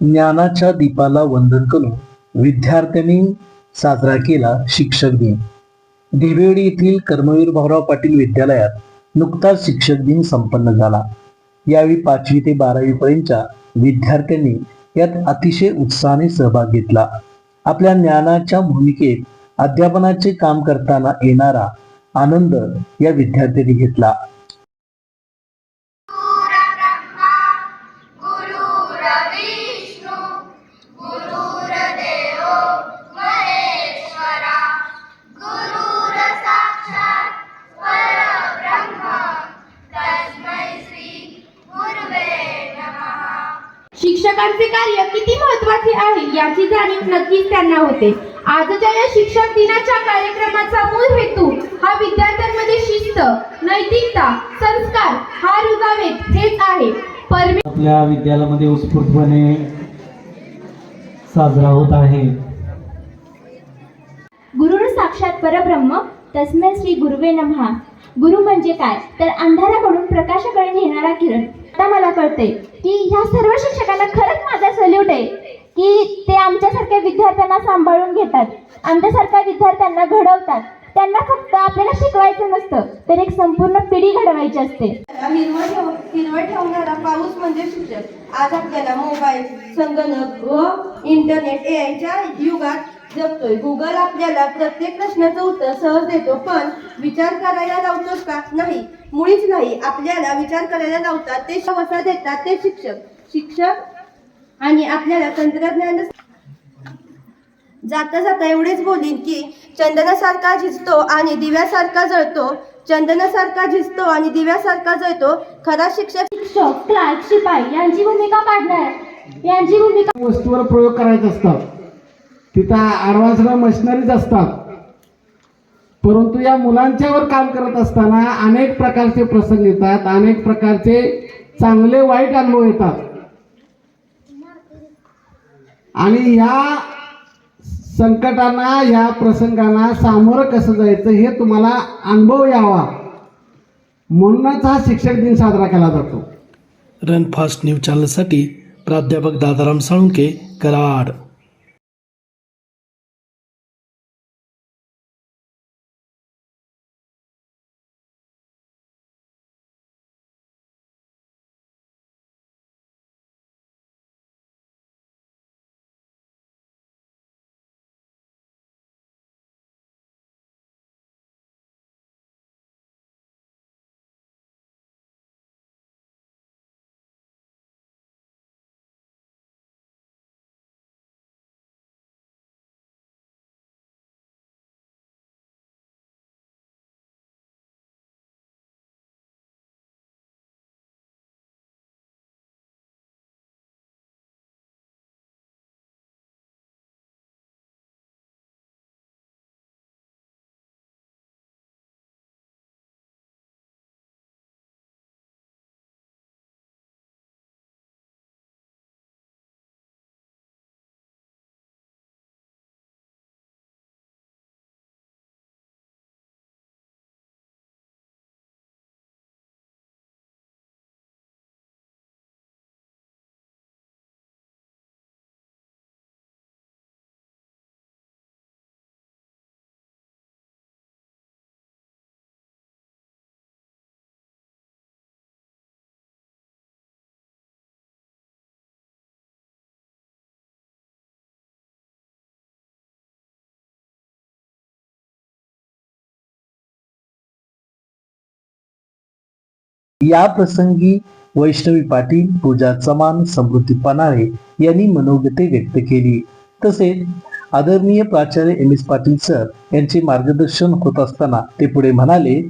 ज्ञानाच्या दीपाला वंदन करून विद्यार्थ्यांनी साजरा केला शिक्षक दिन. दिवेडी येथील कर्मवीर भाऊराव पाटील विद्यालयात नुकताच शिक्षक दिन संपन्न झाला. यावेळी पाचवी ते बारावी पर्यंतच्या विद्यार्थ्यांनी यात अतिशय उत्साहाने सहभाग घेतला. आपल्या ज्ञानाच्या भूमिकेत अध्यापनाचे काम करताना येणारा आनंद या विद्यार्थ्यांनी घेतला. शिक्षकांचे कार्य किती महत्त्वाचे आहे याची जाणीव नक्कीच त्यांना होते. आजच्या या शिक्षक दिनाच्या कार्यक्रमाचा मूळ हेतू हा विद्यार्थ्यांमध्ये शिस्त नैतिकता संस्कार हा रुजावेत हेच आहे. परमे आपल्या विद्यालयामध्ये उत्स्फूर्तपणे साजरा होत आहे. गुरुर साक्षात परब्रह्म तस्मै श्री गुरुवे नमहा गुरु म्हणजे काय? तर अंधाराकडून प्रकाशाकडे नेणारा किरण. आता मला कळते की ह्या सर्व शिक्षकांना खरंच माझा सल्यूट आहे की ते आमच्यासारख्या विद्यार्थ्यांना सांभाळून घेतात. आमच्यासारख्या विद्यार्थ्यांना घडवतात. त्यांना फक्त आपल्याला शिकवायचं नसतं तर एक संपूर्ण पिढी घडवायची असते. हिरवळ ठेवणारा पाऊस म्हणजे शिक्षक. आज आपल्याला मोबाईल संगणक व इंटरनेट ए आयच्या युगात जगतोय. गुगल आपल्याला प्रत्येक प्रश्नाचं उत्तर सहज देतो पण विचार करायला लावतोच का? नाही. मुळीच नाही. आपल्याला विचार करायला लावतात. ते वसा देतात ते शिक्षक. शिक्षक आणि आपल्याला तंत्रज्ञान जाता जाता एवढेच बोलीन की चंदनासारखा झिजतो आणि दिव्यासारखा जळतो. चंदनासारखा झिजतो आणि दिव्यासारखा जळतो. खरा शिक्षक शिक्षक क्लार्क शिपाई यांची भूमिका पाडणार. यांची भूमिका वस्तूवर प्रयोग करायचे असतात तिथं ॲडव्हान्स मशिनरीज असतात. परंतु या मुलांच्यावर काम करत असताना अनेक प्रकारचे प्रसंग येतात अनेक प्रकारचे चांगले वाईट अनुभव येतात. आणि ह्या संकटांना ह्या प्रसंगांना सामोरं कसं जायचं हे तुम्हाला अनुभव यावा. म्हणूनच हा शिक्षक दिन साजरा केला जातो. रन फास्ट न्यूज चॅनलसाठी प्राध्यापक दादाराम साळुंके कराड. या प्रसंगी वैष्णवी पाटील पूजा चमान समृद्धी पनाळे यांनी मनोगते व्यक्त केली. तसेच आदरणीय प्राचार्य एम एस पाटील सर यांचे मार्गदर्शन होत असताना ते पुढे म्हणाले